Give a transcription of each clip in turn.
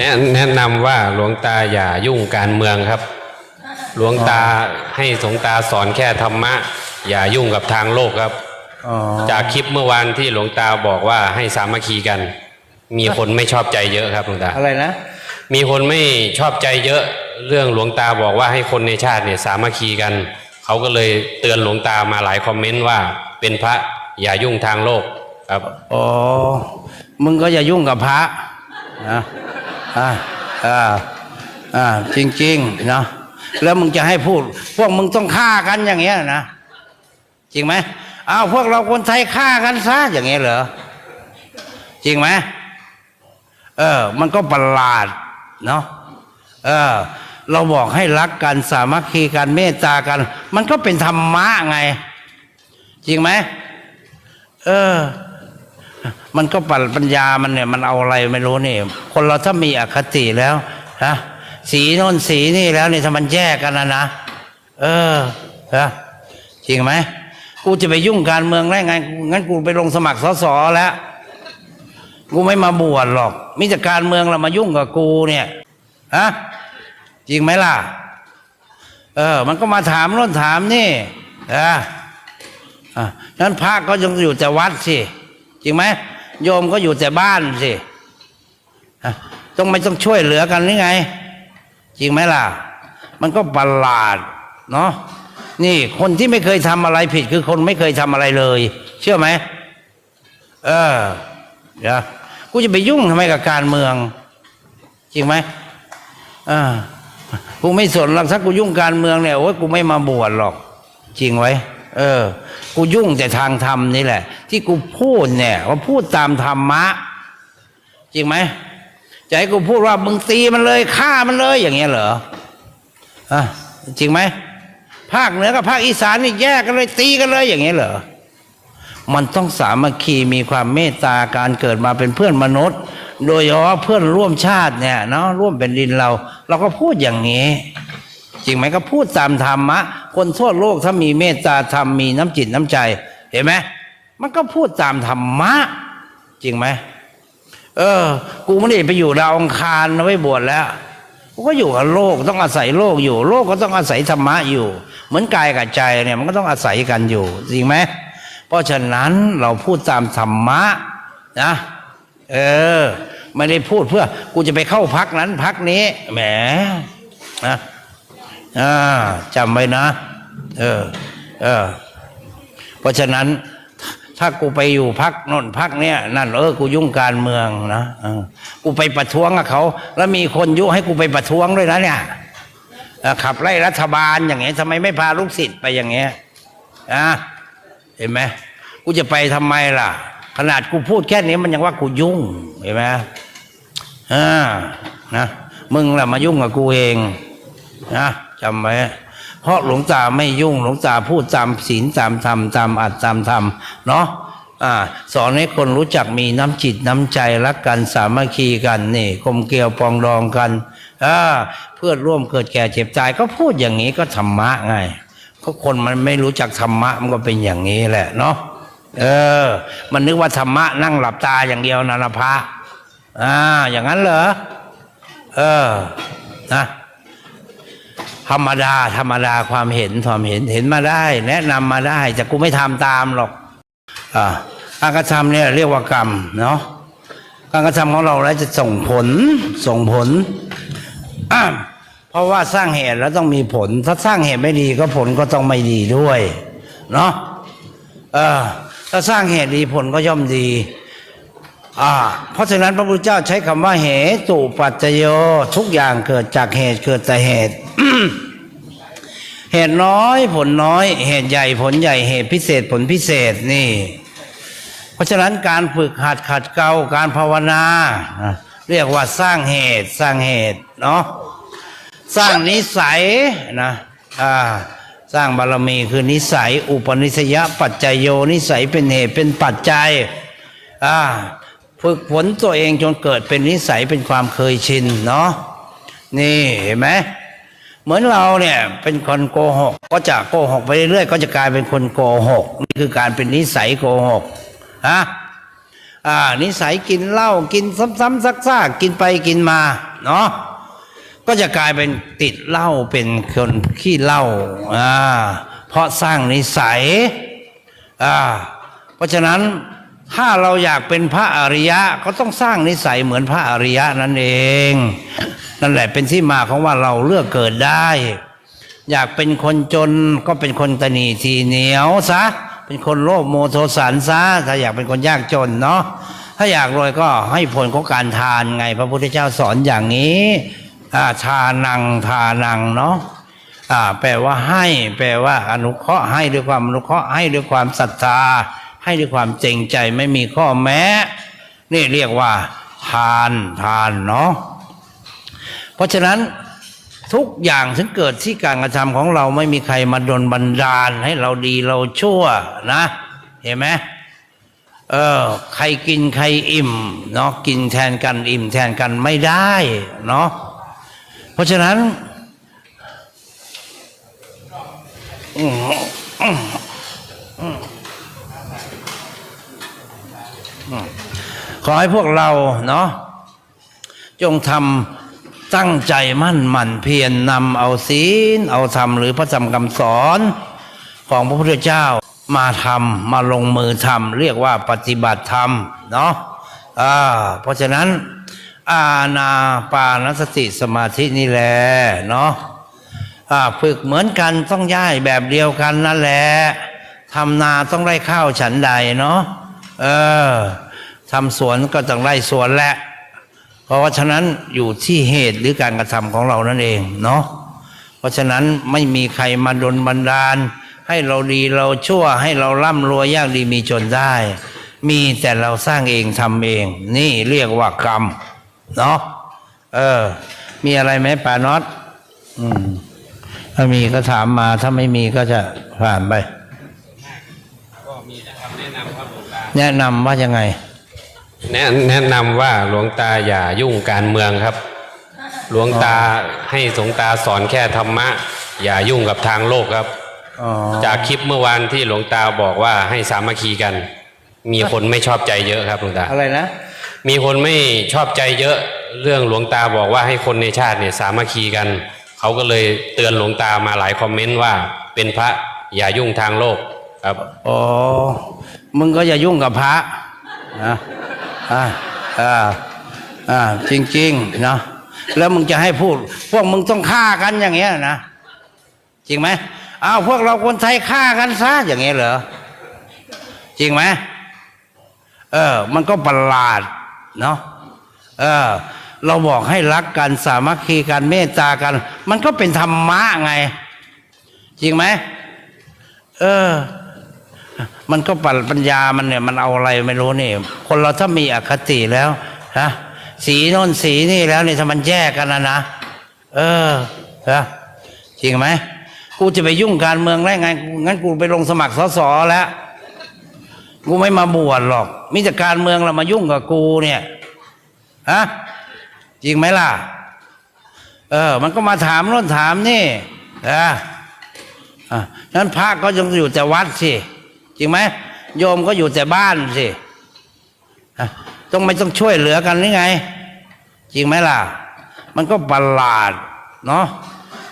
แนะแนะนำว่าหลวงตาอย่ายุ่งการเมืองครับ หลวงตาให้สงตาสอนแค่ธรรมะ อย่ายุ่งกับทางโลกครับอ๋อจากคลิปเมื่อวานที่หลวงตาบอกว่าให้สามัคคีกัน มีคนไม่ชอบใจเยอะครับหลวงตาอะไรนะมีคนไม่ชอบใจเยอะเรื่องหลวงตาบอกว่าให้คนในชาติเนี่ยสามัคคีกัน เขาก็เลยเตือนหลวงตามาหลายคอมเมนต์ว่า เป็นพระอย่ายุ่งทางโลกครับอ๋อมึงก็อย่ายุ่งกับพระนะ อ่าอ่าอ่าจริงๆเนาะแล้วมึงจะให้พูด พวกมึงต้องฆ่ากันอย่างเงี้ยนะจริงไหมเอาพวกเราคนไทยฆ่ากันซะอย่างเงี้ยเหรอจริงไหมเออ มันก็ประหลาดเนาะเออ เราบอกให้รักกันสามัคคีกันเมตตากัน มันก็เป็นธรรมะไง จริงไหมเออ มันก็ปัญปัญญามันเนี่ย มันเอาอะไรไม่รู้นี่ คนเราถ้ามีอคติแล้วฮะสีโน่นสีนี่แล้วนี่ถ้ามันแยกกันนะนะเออฮะจริงไหมกูจะไปยุ่งการเมืองได้ไงงั้นกูไปลงสมัครสสแล้วกูไม่มาบวชหรอกมิจการเมืองเรามายุ่งกับกูเนี่ยฮะจริงไหมล่ะ เออ มันก็มาถามโน่นถามนี่อะอะนั้นพระก็ยังอยู่แต่วัดสิ จริงไหมโยมก็อยู่แต่บ้านสิต้องไม่ต้องช่วยเหลือกันหรือไง จริงไหมล่ะ มันก็ประหลาดเนาะนี่คนที่ไม่เคยทำอะไรผิดคือคนไม่เคยทำอะไรเลย เชื่อไหมเออเดี๋ยวกูจะไปยุ่งทำไมกับการเมือง จริงไหมอ่ากูไม่สนหรอกถ้ากูยุ่งการเมืองเนี่ยโอ้ยกูไม่มาบวชหรอก จริงไว้ เออ กูยุ่งแต่ทางธรรมนี่แหละ ที่กูพูดเนี่ย ว่าพูดตามธรรมะ จริงไหมจะให้กูพูดว่ามึงตีมันเลยฆ่ามันเลยอย่างเงี้ยเหรออะจริงไหมภาคเหนือกับภาคอีสานนี่แยกกันเลยตีกันเลยอย่างเงี้ยเหรอมันต้องสามัคคีมีความเมตตาการเกิดมาเป็นเพื่อนมนุษย์ โดยเฉพาะเพื่อนร่วมชาติเนี่ยเนาะร่วมเป็นดินเรา เราก็พูดอย่างนี้ จริงไหมก็พูดตามธรรมะ คนทั่วโลกถ้ามีเมตตาธรรมมีน้ำจิตน้ำใจ เห็นไหมมันก็พูดตามธรรมะ จริงไหมเออ กูไม่ได้ไปอยู่ดาวองคารไม่บวชแล้วกูก็อยู่กับโลกต้องอาศัยโลกอยู่ โลกก็ต้องอาศัยธรรมะอยู่ เหมือนกายกับใจเนี่ยมันก็ต้องอาศัยกันอยู่ จริงไหมเพราะฉะนั้นเราพูดตามธรรมะนะเออ ไม่ได้พูดเพื่อ กูจะไปเข้าพักนั้นพักนี้แหมนะ อ่าจำไว้นะ เออ เออ เพราะฉะนั้น ถ้ากูไปอยู่พักนนพักเนี้ยนั่นเออกูยุ่งการเมืองนะกูไปประท้วงกับเขา แล้วมีคนยุให้กูไปประท้วงด้วยนะเนี่ยขับไล่รัฐบาลอย่างเงี้ยทำไมไม่พาลูกศิษย์ไปอย่างเงี้ยอะเห็นไหมกูจะไปทำไมล่ะ ขนาดกูพูดแค่นี้มันยังว่ากูยุ่งเห็นไหมอ่านะมึงล่ะมายุ่งกับกูเองนะ จำไว้เพราะหลวงตาไม่ยุ่งหลวงตาพูดตามศีลตามธรรมตามอัตตามธรรมเนาะอ่าสอนให้คนรู้จักมีน้ำจิตน้ำใจรักกันสามัคคีกันนี่กลมเกลียวปองดองกันอ่าเพื่อนร่วมเกิดแก่เจ็บตายก็พูดอย่างนี้ก็ธรรมะไงก็คนมันไม่รู้จักธรรมะมันก็เป็นอย่างนี้แหละเนาะเออ มันนึกว่าธรรมะนั่งหลับตาอย่างเดียวนะนะพระอ่าอย่างนั้นเหรอเออนะ ธรรมดา ธรรมดาความเห็นความเห็นเห็นมาได้ แนะนำมาได้แต่กูไม่ทำตามหรอกอ่าการกระทำเนี่ยเรียกว่ากรรมเนาะการกระทำของเราแล้วจะส่งผลส่งผลเพราะว่าสร้างเหตุแล้วต้องมีผล ถ้าสร้างเหตุไม่ดีก็ผลก็ต้องไม่ดีด้วยเนาะเออถ้าสร้างเหตุดีผลก็ย่อมดีอ่าเพราะฉะนั้นพระพุทธเจ้าใช้คำว่าเหตุปัจจโยทุกอย่างเกิดจากเหตุเกิดแต่เหตุ เหตุน้อยผลน้อย เหตุใหญ่ผลใหญ่เหตุพิเศษผลพิเศษนี่ เพราะฉะนั้นการฝึกหัดขัดเกลาการภาวนา เรียกว่าสร้างเหตุสร้างเหตุเนาะสร้างนิสัยนะอ่าสร้างบารมีคือนิสัย อุปนิสยปัจจยโยนิสัยเป็นเหตุเป็นปัจจัยอ่าฝึกฝนตัวเองจนเกิดเป็นนิสัยเป็นความเคยชินเนาะนี่เห็นไหม เหมือนเราเนี่ยเป็นคนโกหก ก็จะโกหกไปเรื่อยๆก็จะกลายเป็นคนโกหกนี่คือการเป็นนิสัยโกหกฮะอ่า นิสัยกินเหล้ากินซ้ำๆซักๆกินไปกินมาเนาะก็จะกลายเป็นติดเหล้าเป็นคนขี้เหล้าอ่าเพราะสร้างนิสัยอ่าเพราะฉะนั้น ถ้าเราอยากเป็นพระอริยะก็ต้องสร้างนิสัยเหมือนพระอริยะนั่นเอง นั่นแหละเป็นที่มาของว่าเราเลือกเกิดได้ อยากเป็นคนจนก็เป็นคนตนีทีเหนียวซะเป็นคนโลภโมโทสันซะถ้าอยากเป็นคนยากจนเนาะถ้าอยากรวยก็ให้ผลของการทานไง พระพุทธเจ้าสอนอย่างนี้ทานังทานังเนาะอ่าแปลว่าให้ แปลว่าอนุเคราะห์ให้ด้วยความอนุเคราะห์ให้ด้วยความศรัทธา ให้ด้วยความเจงใจไม่มีข้อแม้ นี่เรียกว่า ทานทานเนาะเพราะฉะนั้นทุกอย่างถึงเกิดที่การกระทำของเราไม่มีใครมาดลบันดาลให้เราดีเราชั่วนะ เห็นไหมเออใครกินใครอิ่มเนาะกินแทนกันอิ่มแทนกันไม่ได้เนาะเพราะฉะนั้น อืมอืมอืมอืม ขอให้พวกเราเนาะจงทำตั้งใจมั่นหมั่นเพียรนำเอาศีลเอาธรรมหรือพระธรรมคำสอนของพระพุทธเจ้ามาทำมาลงมือทำเรียกว่าปฏิบัติธรรมเนาะอ่าเพราะฉะนั้น อาณาปานสติสมาธินี่แหละเนาะอ่าฝึกเหมือนกันต้องย้ายแบบเดียวกันนั่นแหละทำนาต้องไร่ข้าวฉันใดเนาะ เออทำสวนก็ต้องไร่สวนแหละ เพราะว่าฉะนั้นอยู่ที่เหตุหรือการกระทำของเรานั่นเองเนาะเพราะฉะนั้นไม่มีใครมาดลบันดาล ให้เราดีเราชั่วให้เราร่ำรวยยากดีมีจนได้ มีแต่เราสร้างเองทำเอง นี่เรียกว่ากรรมเนาะเออ มีอะไรไหมป่านอตอืมถ้ามีก็ถามมาถ้าไม่มีก็จะผ่านไป ก็มีคำแนะนำครับหลวงตา แนะนำว่ายังไง แนะแนะนำว่าหลวงตาอย่ายุ่งการเมืองครับ หลวงตาให้สงตาสอนแค่ธรรมะ อย่ายุ่งกับทางโลกครับอ๋อจากคลิปเมื่อวานที่หลวงตาบอกว่าให้สามัคคีกัน มีคนไม่ชอบใจเยอะครับหลวงตาอะไรนะ มีคนไม่ชอบใจเยอะ เรื่องหลวงตาบอกว่าให้คนในชาติเนี่ยสามัคคีกัน เขาก็เลยเตือนหลวงตามาหลายคอมเมนต์ว่า เป็นพระอย่ายุ่งทางโลกครับอ๋อ มึงก็อย่ายุ่งกับพระนะอ่าอ่าอ่าจริงๆนะแล้วมึงจะให้พูด พวกมึงต้องฆ่ากันอย่างเงี้ยนะจริงไหมอ้าวพวกเราคนไทยฆ่ากันซะอย่างเงี้ยเหรอจริงไหมเออ มันก็ประหลาดเนาะเออ เราบอกให้รักกันสามัคคีกันเมตตากัน มันก็เป็นธรรมะไง จริงไหมเออ มันก็ปัญปัญญามันเนี่ยมันเอาอะไรไม่รู้นี่ คนเราถ้ามีอคติแล้วนะสีโน่นสีนี่แล้วนี่ถ้ามันแยกกันนะนะเออนะจริงไหมกูจะไปยุ่งการเมืองได้ไงงั้นกูไปลงสมัครสสแล้วกูไม่มาบวชหรอกมิแต่การเมืองเรามายุ่งกับกูเนี่ยฮะจริงไหมล่ะ เออ มันก็มาถามโน่นถามนี่นะอะนั้นพระก็ยังอยู่แต่วัดสิ จริงไหมโยมก็อยู่แต่บ้านสิต้องไม่ต้องช่วยเหลือกันหรือไง จริงไหมล่ะ มันก็ประหลาดเนาะ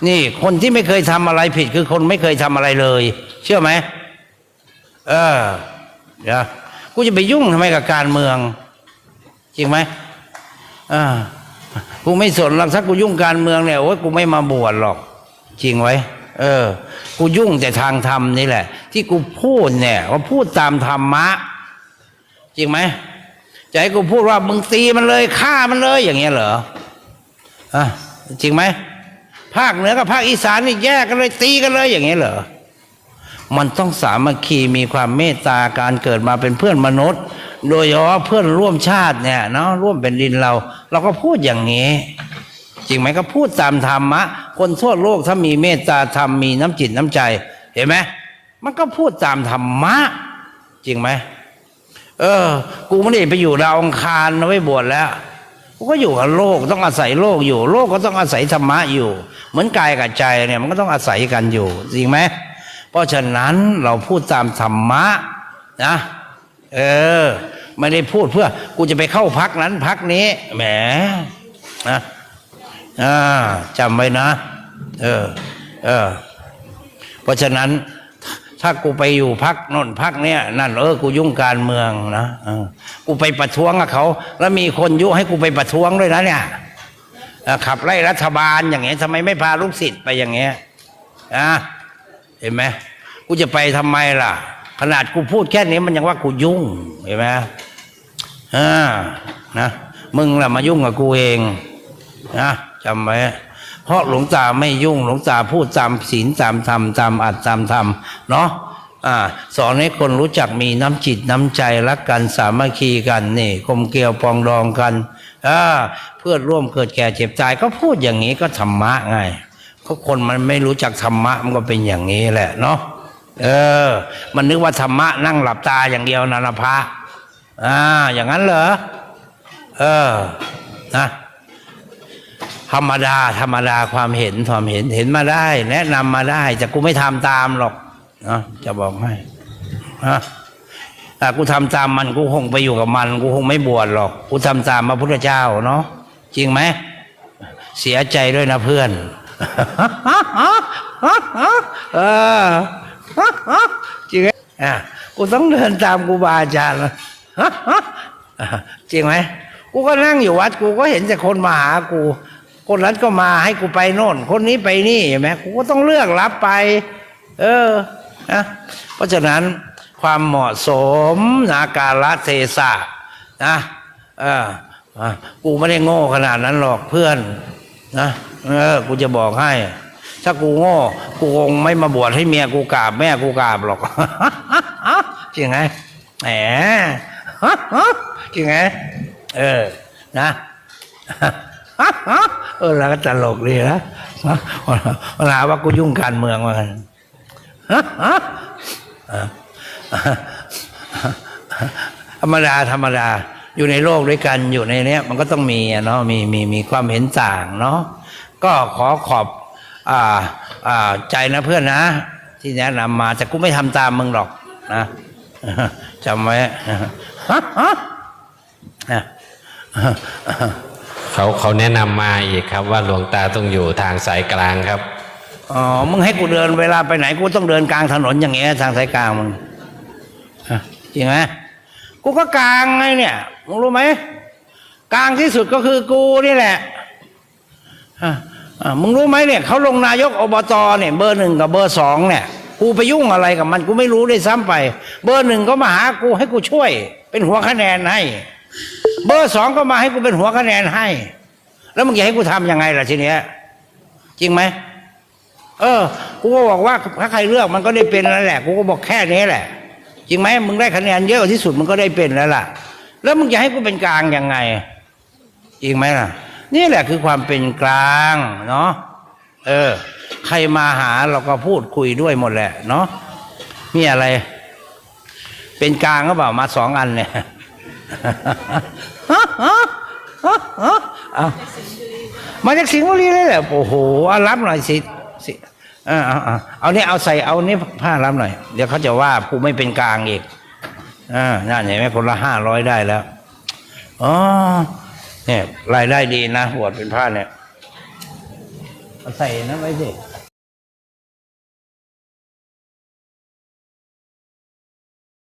นี่คนที่ไม่เคยทำอะไรผิดคือคนไม่เคยทำอะไรเลย เชื่อไหมเออเดี๋ยวกูจะไปยุ่งทำไมกับการเมือง จริงไหมอ่ากูไม่สนหรอกถ้ากูยุ่งการเมืองเนี่ยโอ้ยกูไม่มาบวชหรอก จริงไว้ เออ กูยุ่งแต่ทางธรรมนี่แหละ ที่กูพูดเนี่ยว่าพูดตามธรรมะ จริงไหมจะให้กูพูดว่ามึงตีมันเลยฆ่ามันเลยอย่างเงี้ยเหรออะจริงไหมภาคเหนือกับภาคอีสานนี่แยกกันเลยตีกันเลยอย่างเงี้ยเหรอมันต้องสามัคคีมีความเมตตาการเกิดมาเป็นเพื่อนมนุษย์ โดยเฉพาะเพื่อนร่วมชาติเนี่ยเนาะร่วมเป็นดินเรา เราก็พูดอย่างนี้ จริงไหมก็พูดตามธรรมะ คนทั่วโลกถ้ามีเมตตาธรรมมีน้ำจิตน้ำใจ เห็นไหมมันก็พูดตามธรรมะ จริงไหมเออ กูไม่ได้ไปอยู่ดาวองคารนะไม่บวชแล้วกูก็อยู่กับโลกต้องอาศัยโลกอยู่ โลกก็ต้องอาศัยธรรมะอยู่ เหมือนกายกับใจเนี่ยมันก็ต้องอาศัยกันอยู่ จริงไหมเพราะฉะนั้นเราพูดตามธรรมะนะเออ ไม่ได้พูดเพื่อ กูจะไปเข้าพักนั้นพักนี้แหมนะ อ่าจำไว้นะ เออ เออ เพราะฉะนั้น ถ้ากูไปอยู่พักนนพักเนี้ยนั่นเออกูยุ่งการเมืองนะออกูไปประท้วงกับเขา แล้วมีคนยุให้กูไปประท้วงด้วยนะเนี่ยออขับไล่รัฐบาลอย่างเงี้ยทำไมไม่พาลูกศิษย์ไปอย่างเงี้ยอะเห็นไหมกูจะไปทำไมล่ะ ขนาดกูพูดแค่นี้มันยังว่ากูยุ่งเห็นไหมอ่านะมึงแหละมายุ่งกับกูเองนะ จำไว้เพราะหลวงตาไม่ยุ่งหลวงตาพูดตามศีลตามธรรมตามอัตตามธรรมเนาะอ่าสอนให้คนรู้จักมีน้ำจิตน้ำใจรักกันสามัคคีกันนี่กลมเกลียวปองดองกันอ่าเพื่อร่วมเกิดแก่เจ็บตายก็พูดอย่างนี้ก็ธรรมะไงก็คนมันไม่รู้จักธรรมะมันก็เป็นอย่างนี้แหละเนาะเออ มันนึกว่าธรรมะนั่งหลับตาอย่างเดียวนะนะพระอ่าอย่างนั้นเหรอเออนะ ธรรมดา ธรรมดาความเห็นความเห็นเห็นมาได้ แนะนำมาได้แต่กูไม่ทำตามหรอกนะจะบอกให้นะถ้ากูทำตามมันกูคงไปอยู่กับมัน กูคงไม่บวชหรอก กูทำตามพระพุทธเจ้าเนาะจริงไหมเสียใจด้วยนะเพื่อนเออจริงไหมอะกูต้องเดินตามกูบาอาจารย์นะจริงไหมกูก็นั่งอยู่วัดกูก็เห็นแต่คนมาหากู คนนั้นก็มาให้กูไปโน่น คนนี้ไปนี่เห็นไหมกูก็ต้องเลือกรับไป เออนะเพราะฉะนั้นความเหมาะสมนาการะเทศะนะเออกูไม่ได้โง่ขนาดนั้นหรอกเพื่อนนะเออกูจะบอกให้ ถ้ากูโง่ กูคงไม่มาบวชให้เมียกูกราบแม่กูกราบหรอกจริงไหมแหมจริงไหมเออนะ เออแล้วก็ตลกดีนะเวลาว่ากูยุ่งการเมืองมากันธรรมดาธรรมดา อยู่ในโลกด้วยกันอยู่ในเนี้ย มันก็ต้องมีเนาะมีมีมีความเห็นต่างเนาะก็ขอขอบอ่าอ่าใจนะเพื่อนนะ ที่แนะนำมาแต่กูไม่ทำตามมึงหรอกนะจำไว้ เขาเขาแนะนำมาอีกครับ ว่าหลวงตาต้องอยู่ทางสายกลางครับอ๋อมึงให้กูเดินเวลาไปไหนกูต้องเดินกลางถนนอย่างเงี้ยทางสายกลางมึงจริงไหมกูก็กลางไงเนี่ยมึงรู้ไหมกลางที่สุดก็คือกูนี่แหละฮะอะมึงรู้ไหมเนี่ยเขาลงนายกอบตเนี่ยเบอร์หนึ่งกับเบอร์สองเนี่ย กูไปยุ่งอะไรกับมันกูไม่รู้ด้วยซ้ำไป เบอร์หนึ่งก็มาหากูให้กูช่วย เป็นหัวคะแนนให้ เบอร์สองก็มาให้กูเป็นหัวคะแนนให้ แล้วมึงจะให้กูทำยังไงล่ะทีเนี้ย จริงไหมเออ กูก็บอกว่าถ้าใครเลือกมันก็ได้เป็นแล้วแหละ กูก็บอกแค่นี้แหละ จริงไหมมึงได้คะแนนเยอะที่สุดมันก็ได้เป็นแล้วล่ะ แล้วมึงจะให้กูเป็นกลางยังไง จริงไหมล่ะ นี่แหละคือความเป็นกลางเนาะ เออ ใครมาหาเราก็พูดคุยด้วยหมดแหละ เนาะ มีอะไร เป็นกลางก็เปล่ามาสองอันเนี่ย มาจากสิงห์บุรีเลยเหรอโอ้โหเอารับหน่อยสิสิเออเอาเอาเอาเนี่ยเอาใส่เอาเนี่ผ้ารับหน่อย เดี๋ยวเขาจะว่าผู้ไม่เป็นกลางอีกอ่านั่นเห็นไหมคนละห้าร้อยได้แล้วอ๋อเนี่ยรายได้ดีนะบวชเป็นผ้าเนี่ยเอาใส่นะไว้สิ